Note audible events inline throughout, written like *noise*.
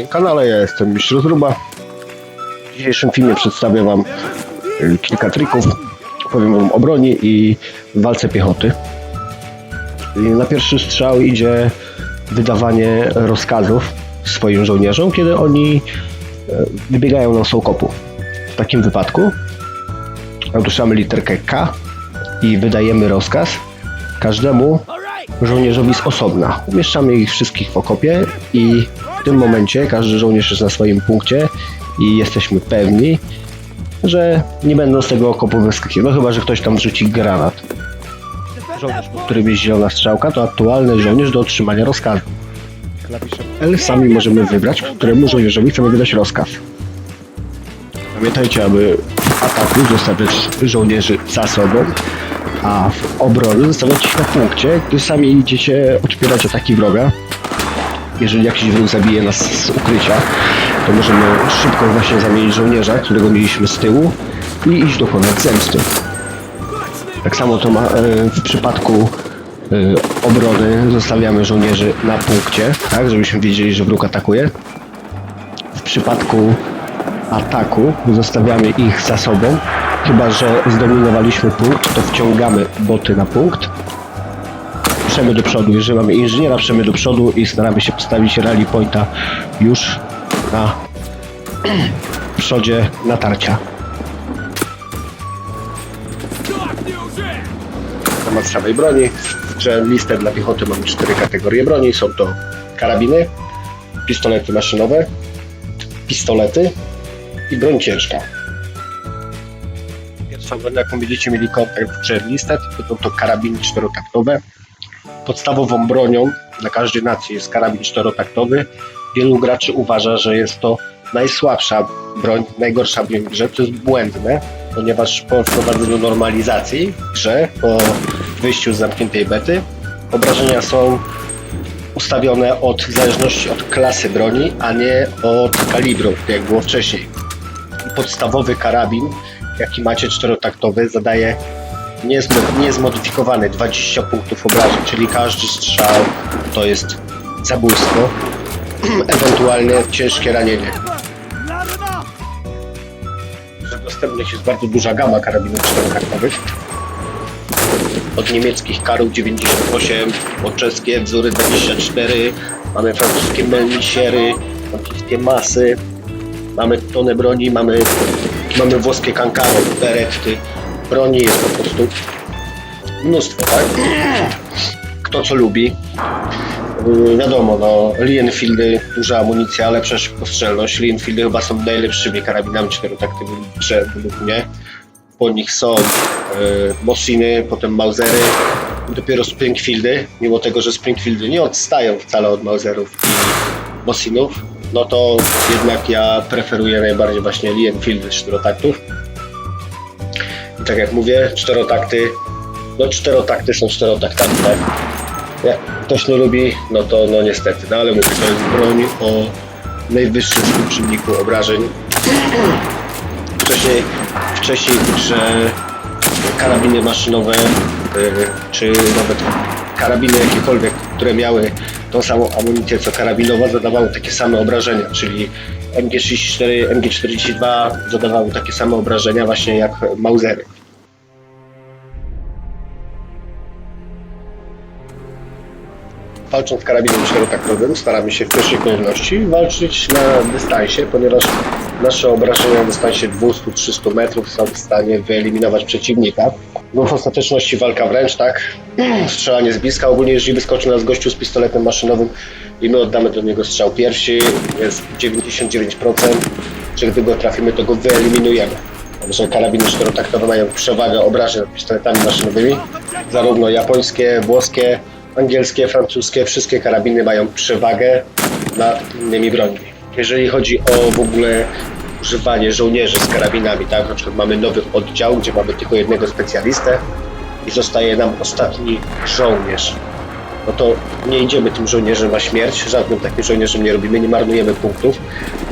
moim kanale. Ja jestem Mistrz Rozruba. W dzisiejszym filmie przedstawię Wam y, kilka trików. Powiem Wam o broni i walce piechoty. Na pierwszy strzał idzie wydawanie rozkazów swoim żołnierzom, kiedy oni e, wybiegają na sołkopu. W takim wypadku ruszamy literkę K i wydajemy rozkaz każdemu żołnierzowi z osobna. Umieszczamy ich wszystkich w okopie i w tym momencie każdy żołnierz jest na swoim punkcie i jesteśmy pewni, że nie będą z tego okopu wyskakiwać, no chyba, że ktoś tam rzuci granat. Żołnierz, pod którym jest zielona strzałka, to aktualny żołnierz do otrzymania rozkazu. L sami możemy wybrać, któremu żołnierzowi chcemy wydać rozkaz. Pamiętajcie, aby w ataku zostawiać żołnierzy za sobą, a w obronie zostawiać ich na punkcie, gdy sami idziecie odpierać ataki wroga. Jeżeli jakiś wróg zabije nas z ukrycia, to możemy szybko właśnie zamienić żołnierza, którego mieliśmy z tyłu i iść dokonać zemsty. Tak samo to ma e, w przypadku e, obrony zostawiamy żołnierzy na punkcie, tak, żebyśmy wiedzieli, że wróg atakuje. W przypadku ataku zostawiamy ich za sobą, chyba że zdominowaliśmy punkt, to wciągamy boty na punkt. Przemy do przodu, jeżeli mamy inżyniera, przemy do przodu i staramy się postawić rally pointa już na *clears throat* przodzie natarcia. temat samej broni. Grze listę dla piechoty mamy cztery kategorie broni. Są to karabiny, pistolety maszynowe, pistolety i broń ciężka. Pierwszą broń, jaką będziecie mieli kontakt w grze listę, to będą to karabiny czterotaktowe. Podstawową bronią dla każdej nacji jest karabin czterotaktowy. Wielu graczy uważa, że jest to najsłabsza broń, najgorsza broń w grze, co jest błędne, ponieważ po wprowadzeniu normalizacji w grze, po wyjściu z zamkniętej bety, obrażenia są ustawione od, w zależności od klasy broni, a nie od kalibru, jak było wcześniej. Podstawowy karabin, jaki macie czterotaktowy, zadaje niezmo- niezmodyfikowany 20 punktów obrażeń, czyli każdy strzał to jest zabójstwo, *clears throat* ewentualnie ciężkie ranienie. Dostępnych jest bardzo duża gama karabinów czterotaktowych. Od niemieckich karów 98, od czeskie wzory 24, mamy francuskie melnisiery, francuskie masy, mamy tonę broni, mamy, mamy włoskie kankary, beretty. Broni jest po prostu mnóstwo, tak? Kto co lubi. Yy, wiadomo, no, Lienfieldy, duża amunicja, lepsza szybkostrzelność. Lienfieldy chyba są najlepszymi karabinami czterotaktywymi według mnie. Po nich są yy, potem Mausery dopiero Springfieldy. Mimo tego, że Springfieldy nie odstają wcale od Mauserów i Mossinów, no to jednak ja preferuję najbardziej właśnie Lienfieldy czterotaktów. Tak jak mówię, czterotakty, no czterotakty są czterotaktami, tak? Jak ktoś nie lubi, no to no niestety, no ale mówię, to jest broń o najwyższym współczynniku obrażeń. *clears throat* Wcześniej, wcześniej grze karabiny maszynowe, y, czy nawet karabiny jakiekolwiek, które miały tą samą amunicję co karabinowa, zadawały takie same obrażenia, czyli MG34, MG42 zadawały takie same obrażenia właśnie jak Mausery. Walcząc karabinem czterotaktowym, staramy się w pierwszej kolejności walczyć na dystansie, ponieważ nasze obrażenia na dystansie 200-300 metrów są w stanie wyeliminować przeciwnika. No w ostateczności walka wręcz, tak? *clears throat* Strzelanie z bliska. Ogólnie jeżeli wyskoczy nas gościu z pistoletem maszynowym i my oddamy do niego strzał pierwszy, jest 99%, że gdy go trafimy, to go wyeliminujemy. Także karabiny czterotaktowe mają przewagę obrażeń nad pistoletami maszynowymi. Zarówno japońskie, włoskie, angielskie, francuskie, wszystkie karabiny mają przewagę nad innymi brońmi. Jeżeli chodzi o w ogóle używanie żołnierzy z karabinami, tak, na przykład mamy nowy oddział, gdzie mamy tylko jednego specjalistę i zostaje nam ostatni żołnierz, no to nie idziemy tym żołnierzem na śmierć, żadnym takim żołnierzem nie robimy, nie marnujemy punktów,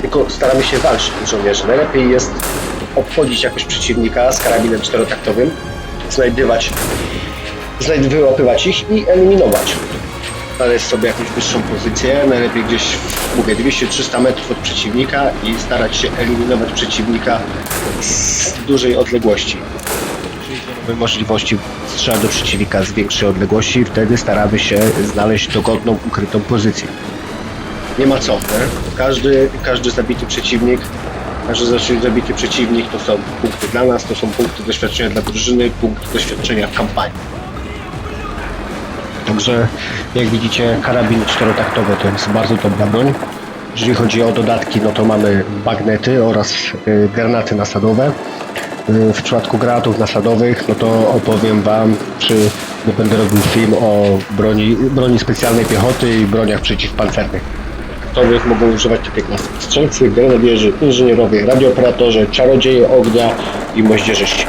tylko staramy się walczyć tym żołnierzem. Najlepiej jest obchodzić jakoś przeciwnika z karabinem czterotaktowym, znajdywać znajd- wyłapywać ich i eliminować. znaleźć sobie jakąś wyższą pozycję, najlepiej gdzieś, mówię, 200-300 metrów od przeciwnika i starać się eliminować przeciwnika z dużej odległości. Czyli mamy możliwości strzału do przeciwnika z większej odległości, wtedy staramy się znaleźć dogodną, ukrytą pozycję. Nie ma co, nie? Każdy, każdy zabity przeciwnik, każdy zabity przeciwnik to są punkty dla nas, to są punkty doświadczenia dla drużyny, punkty doświadczenia w kampanii. Także jak widzicie karabiny czterotaktowe to jest bardzo dobra broń. Jeżeli chodzi o dodatki, no to mamy bagnety oraz y, granaty nasadowe. Y, w przypadku granatów nasadowych, no to opowiem Wam, czy nie będę robił film o broni, broni specjalnej piechoty i broniach przeciwpancernych. Taktowych mogą używać takie klasy strzelcy, grenadierzy, inżynierowie, radiooperatorzy, czarodzieje ognia i moździerzyści.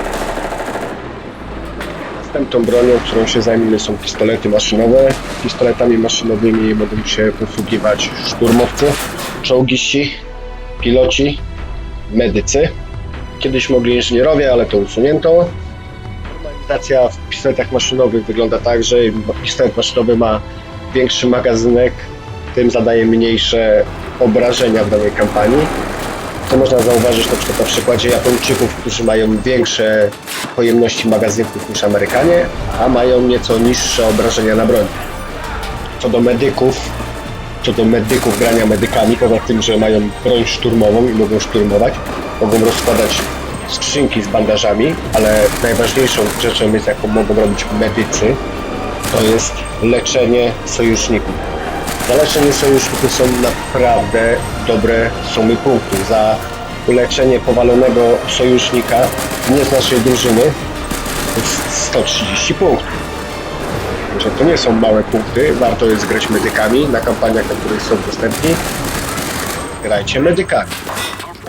Następną bronią, którą się zajmiemy są pistolety maszynowe. Pistoletami maszynowymi mogą się posługiwać szturmowcy, czołgiści, piloci, medycy. Kiedyś mogli inżynierowie, ale to usunięto. Normalizacja w pistoletach maszynowych wygląda tak, że pistolet maszynowy ma większy magazynek, tym zadaje mniejsze obrażenia w danej kampanii. To można zauważyć na na przykładzie Japończyków, którzy mają większe pojemności magazynków niż Amerykanie, a mają nieco niższe obrażenia na broń. Co do medyków, co do medyków grania medykami, poza tym, że mają broń szturmową i mogą szturmować, mogą rozkładać skrzynki z bandażami, ale najważniejszą rzeczą jest, jaką mogą robić medycy, to jest leczenie sojuszników. Za leczenie sojuszników są naprawdę dobre sumy punktów. Za uleczenie powalonego sojusznika nie z naszej drużyny jest 130 punktów. Także to nie są małe punkty, warto jest grać medykami na kampaniach, na których są dostępni. Grajcie medykami.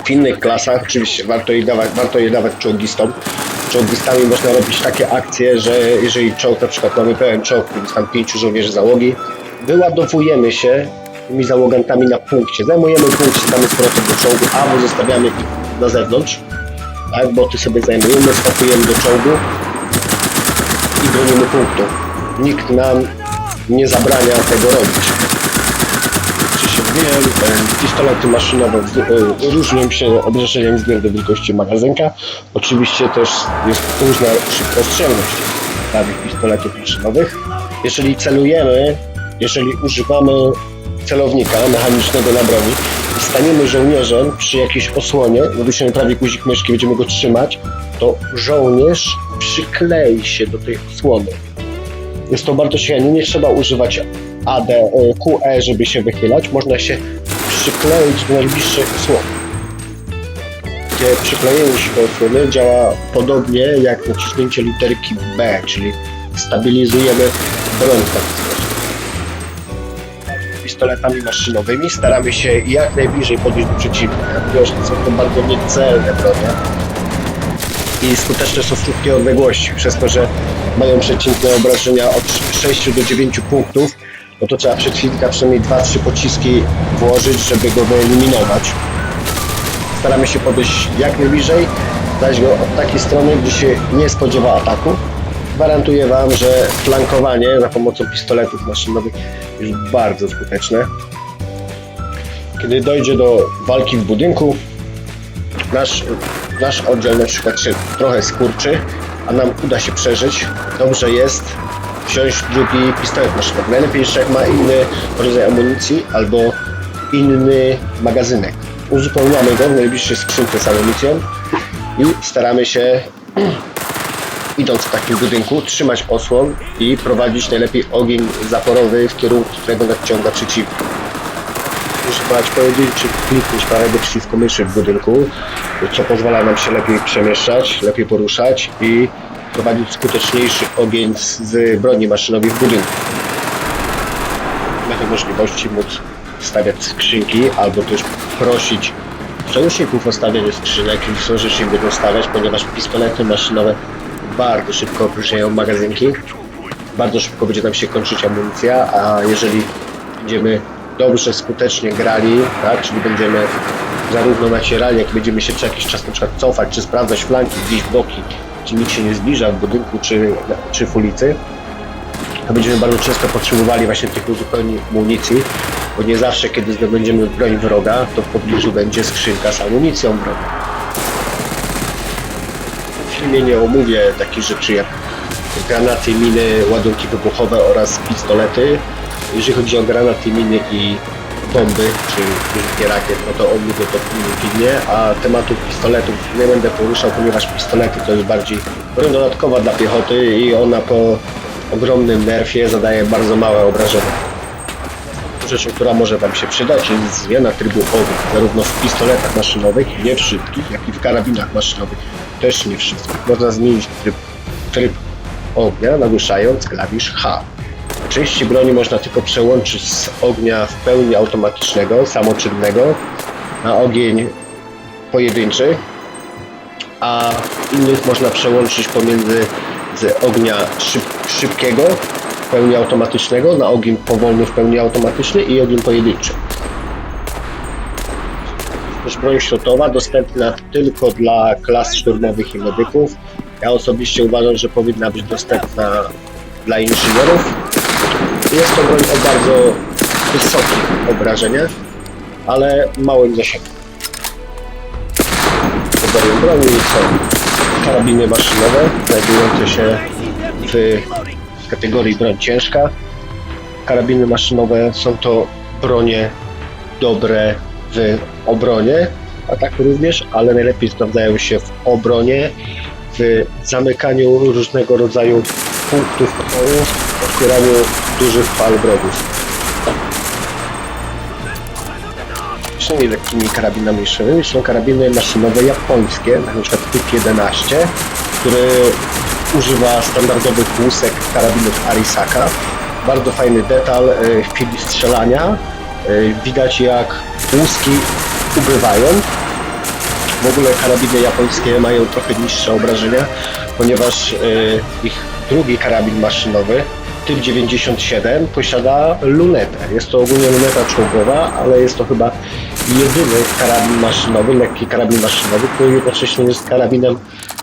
W innych klasach oczywiście warto je dawać, warto je dawać czołgistom. Czołgistami można robić takie akcje, że jeżeli czołg, na przykład mamy pełen czołg, jest tam pięciu żołnierzy załogi, wyładowujemy się tymi załogantami na punkcie. Zajmujemy punkt, z powrotem do czołgu, albo zostawiamy ich na zewnątrz, tak, boty sobie zajmujemy, skakujemy do czołgu i bronimy punktu. Nikt nam nie zabrania tego robić. Czy się wiem, pistolety maszynowe różnią się obrażeniami względem wielkości magazynka. Oczywiście też jest różna szybkostrzelność danych pistoletów maszynowych. Jeżeli celujemy, jeżeli używamy celownika mechanicznego na broni i staniemy żołnierzem przy jakiejś osłonie, nadusiemy prawie guzik myszki, będziemy go trzymać, to żołnierz przyklei się do tej osłony. Jest to bardzo średnie, nie trzeba używać AD, e, QE, żeby się wychylać, można się przykleić do najbliższej osłony. Takie przyklejenie się do osłony działa podobnie jak naciśnięcie literki B, czyli stabilizujemy broń w taki sposób. Pistoletami maszynowymi staramy się jak najbliżej podejść do przeciwnika, ponieważ są to bardzo niecelne bronie i skuteczne są w krótkiej odległości, przez to, że mają przeciętne obrażenia od 6 do 9 punktów, no to trzeba przeciwnika przynajmniej 2-3 pociski włożyć, żeby go wyeliminować. Staramy się podejść jak najbliżej, dać go od takiej strony, gdzie się nie spodziewa ataku. Gwarantuję Wam, że flankowanie za pomocą pistoletów maszynowych jest bardzo skuteczne. Kiedy dojdzie do walki w budynku, nasz, nasz oddział na przykład się trochę skurczy, a nam uda się przeżyć, dobrze jest wziąć drugi pistolet maszynowy. Najlepiej jeszcze jak ma inny rodzaj amunicji albo inny magazynek. Uzupełniamy go w najbliższej skrzynce z amunicją i staramy się idąc w takim budynku, trzymać osłon i prowadzić najlepiej ogień zaporowy w kierunku, którego nadciąga przeciwnik. Używać pojedynczych kliknięć prawego przeciwko myszy w budynku, co pozwala nam się lepiej przemieszczać, lepiej poruszać i prowadzić skuteczniejszy ogień z, z broni maszynowej w budynku. Mamy możliwości móc stawiać skrzynki albo też prosić sojuszników o stawianie skrzynek i sojusznicy będą stawiać, ponieważ pistolety maszynowe bardzo szybko opróżniają magazynki. Bardzo szybko będzie nam się kończyć amunicja, a jeżeli będziemy dobrze, skutecznie grali, tak, czyli będziemy zarówno nacierali, jak będziemy się co jakiś czas na przykład cofać, czy sprawdzać flanki, gdzieś boki, czy nikt się nie zbliża w budynku, czy, czy w ulicy, to będziemy bardzo często potrzebowali właśnie tych uzupełnień amunicji, bo nie zawsze, kiedy zdobędziemy broń wroga, to w pobliżu będzie skrzynka z amunicją wroga. Filmie nie omówię takich rzeczy jak granaty, miny, ładunki wybuchowe oraz pistolety. Jeżeli chodzi o granaty, miny i bomby, czy użycie rakiet, no to omówię to w filmie, a tematów pistoletów nie będę poruszał, ponieważ pistolety to jest bardziej broń dodatkowa dla piechoty i ona po ogromnym nerfie zadaje bardzo małe obrażenia. Rzeczą, która może Wam się przydać, jest zmiana trybu ognia, zarówno w pistoletach maszynowych, nie wszystkich, jak i w karabinach maszynowych, też nie wszystkich. Można zmienić tryb, tryb ognia, nagłuszając klawisz H. Części broni można tylko przełączyć z ognia w pełni automatycznego, samoczynnego, na ogień pojedynczy, a innych można przełączyć pomiędzy z ognia szyb, szybkiego w pełni automatycznego na ogień powolny w pełni automatyczny i ogień pojedynczy. Też broń śrotowa dostępna tylko dla klas szturmowych i medyków. Ja osobiście uważam, że powinna być dostępna dla inżynierów. Jest to broń o bardzo wysokich obrażeniach, ale małym zasięgu. Rodzajem broni są karabiny maszynowe, znajdujące się w kategorii broń ciężka. Karabiny maszynowe są to bronie dobre w obronie, a tak również, ale najlepiej sprawdzają się w obronie, w zamykaniu różnego rodzaju punktów oporu, otwieraniu dużych fal wrogów. Maszyny lekkimi karabinami maszynowymi są karabiny maszynowe japońskie, na przykład typ 11, który używa standardowych łusek karabinów Arisaka. Bardzo fajny detal e, w chwili strzelania. E, Widać jak łuski ubywają. W ogóle karabiny japońskie mają trochę niższe obrażenia, ponieważ e, ich drugi karabin maszynowy, typ 97, posiada lunetę. Jest to ogólnie luneta czołgowa, ale jest to chyba jedyny karabin maszynowy, lekki karabin maszynowy, który jednocześnie jest karabinem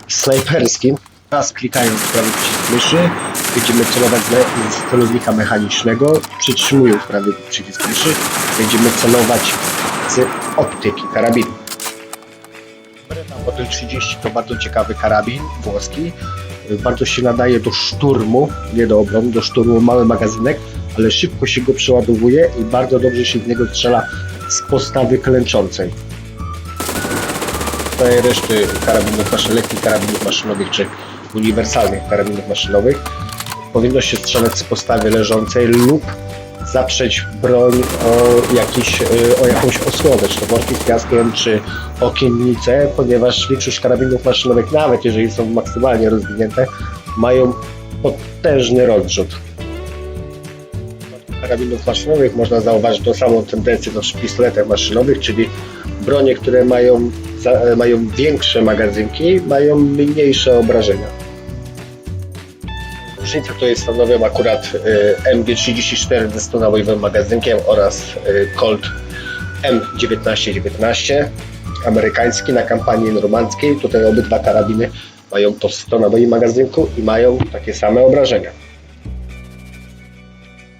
snajperskim. Raz klikając w prawy przycisk myszy, będziemy celować z- celownika mechanicznego, przytrzymując prawy przycisk myszy, będziemy celować z optyki karabinu. Model 30 to bardzo ciekawy karabin włoski. Bardzo się nadaje do szturmu, nie do obrony, do szturmu mały magazynek, ale szybko się go przeładowuje i bardzo dobrze się z niego strzela z postawy klęczącej. Tutaj reszty karabinów lekkich karabinów maszynowych czy uniwersalnych karabinów maszynowych powinno się strzelać z postawy leżącej lub zaprzeć broń o, jakiś, y, o jakąś osłonę, czy to worki z piaskiem, czy okiennice, ponieważ większość karabinów maszynowych, nawet jeżeli są maksymalnie rozwinięte, mają potężny rozrzut. W karabinów maszynowych można zauważyć tą samą tendencję do w pistoletach maszynowych, czyli bronie, które mają, mają większe magazynki, mają mniejsze obrażenia. Różnicę tutaj stanowią akurat y, MG34 ze 100 nabojowym magazynkiem oraz y, Colt M1919 amerykański na kampanii normandzkiej. Tutaj obydwa karabiny mają po 100 naboi magazynku i mają takie same obrażenia.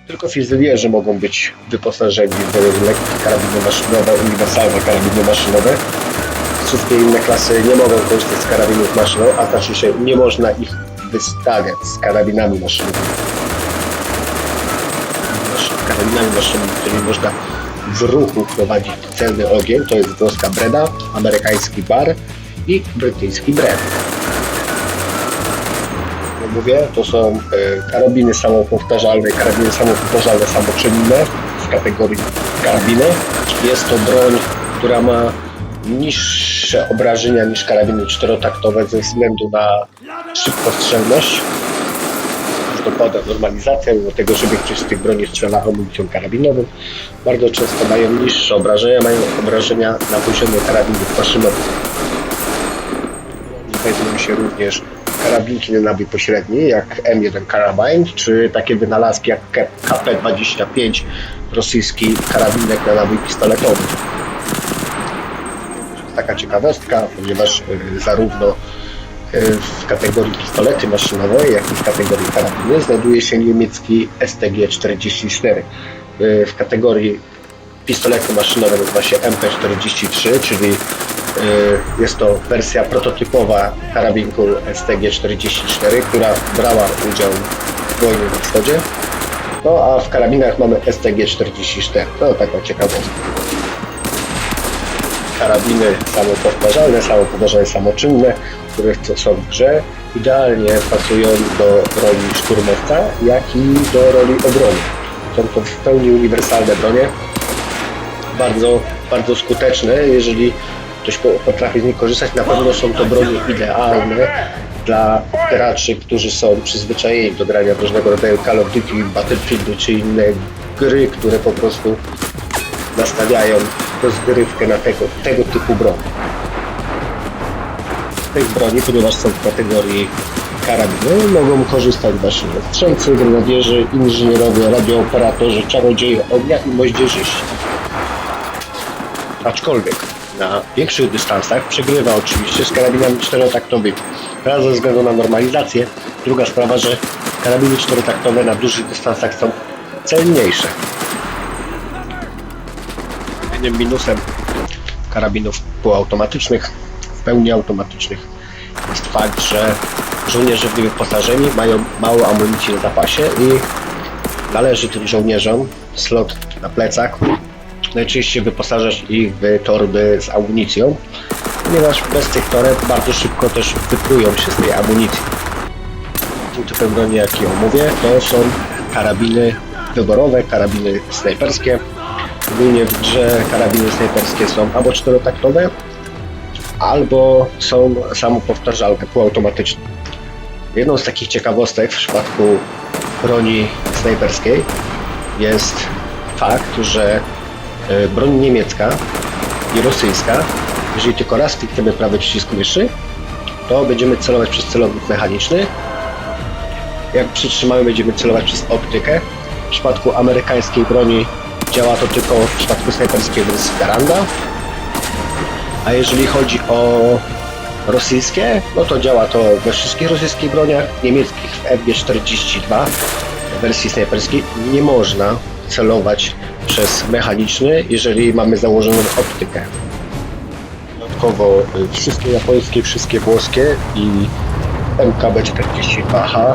Tylko fizylierzy mogą być wyposażeni w lekkie karabiny maszynowe, uniwersalne karabiny maszynowe. Wszystkie inne klasy nie mogą korzystać z karabinów maszynowych, a znaczy się nie można ich wystawiać z karabinami maszynowymi. Maszy- Karabinami maszynowymi, którymi można w ruchu prowadzić celny ogień, to jest włoska Breda, amerykański Bar i brytyjski Bred. Jak mówię, to są e, karabiny samopowtarzalne, karabiny samopowtarzalne samoczynne w kategorii karabiny. Jest to broń, która ma niższe obrażenia niż karabiny czterotaktowe ze względu na szybkostrzelność. Dopada normalizacja, mimo tego, że większość z tych broni strzela amunicją karabinową. Bardzo często mają niższe obrażenia, mają obrażenia na poziomie karabinów maszynowych. Znajdują się również karabinki na nabój pośredni, jak M1 Carabine, czy takie wynalazki jak KP-25, rosyjski karabinek na nabój pistoletowy. Taka ciekawostka, ponieważ y, zarówno y, w kategorii pistolety maszynowe, jak i w kategorii karabiny znajduje się niemiecki STG-44. Y, W kategorii pistoletu maszynowego nazywa się MP-43, czyli jest to wersja prototypowa karabinku STG-44, która brała udział w wojnie na wschodzie. No a w karabinach mamy STG-44. To taka ciekawostka. Karabiny samopowtarzalne, samopowtarzalne, samoczynne, które są w grze, idealnie pasują do roli szturmowca, jak i do roli obrony. Są to w pełni uniwersalne bronie, bardzo, bardzo skuteczne. Jeżeli ktoś po- potrafi z nich korzystać, na pewno są to bronie idealne dla graczy, którzy są przyzwyczajeni do grania różnego rodzaju Call of Duty, czy inne gry, które po prostu nastawiają rozgrywkę na tego, tego typu broń. Z tych broni, ponieważ są w kategorii karabiny, mogą korzystać właśnie strzelcy, grenadierzy, inżynierowie, radiooperatorzy, czarodzieje ognia i moździerzyści. Aczkolwiek na większych dystansach przegrywa oczywiście z karabinami czterotaktowymi. Raz ze względu na normalizację, druga sprawa, że karabiny czterotaktowe na dużych dystansach są celniejsze. Jedynym minusem karabinów półautomatycznych, w pełni automatycznych jest fakt, że żołnierze w nie wyposażeni mają mało amunicji na zapasie i należy tym żołnierzom slot na plecach najczęściej wyposażać ich w torby z amunicją, ponieważ bez tych toreb bardzo szybko też wyplują się z tej amunicji. Tym typem broni, jaki omówię, to są karabiny wyborowe, karabiny snajperskie. Ogólnie w grze karabiny snajperskie są albo czterotaktowe, albo są samopowtarzalne, półautomatyczne. Jedną z takich ciekawostek w przypadku broni snajperskiej jest fakt, że e, broń niemiecka i rosyjska, jeżeli tylko raz klikniemy prawy przycisk myszy, to będziemy celować przez celownik mechaniczny. Jak przytrzymamy, będziemy celować przez optykę. W przypadku amerykańskiej broni działa to tylko w przypadku snajperskiej wersji Garanda. A jeżeli chodzi o rosyjskie, no to działa to we wszystkich rosyjskich broniach. Niemieckich w FG-42 wersji snajperskiej nie można celować przez mechaniczny, jeżeli mamy założoną optykę. Dodatkowo y, wszystkie japońskie, wszystkie włoskie i MKB-42H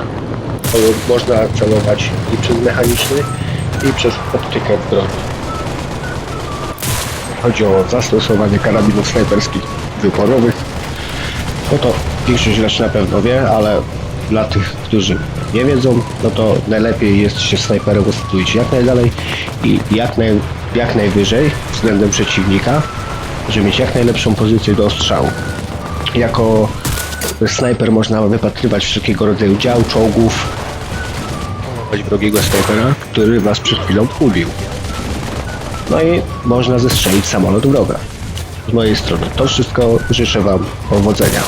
to można celować i przez mechaniczny, i przez optykę broni. Chodzi o zastosowanie karabinów snajperskich wyporowych. No to większość graczy na pewno wie, ale dla tych, którzy nie wiedzą, no to najlepiej jest się snajperem ustawić jak najdalej i jak, naj, jak najwyżej względem przeciwnika, żeby mieć jak najlepszą pozycję do ostrzału. Jako snajper można wypatrywać wszelkiego rodzaju dział, czołgów, choć wrogiego snajpera, który was przed chwilą ubił. No i można zestrzelić samolot wroga. Z mojej strony to wszystko. Życzę Wam powodzenia.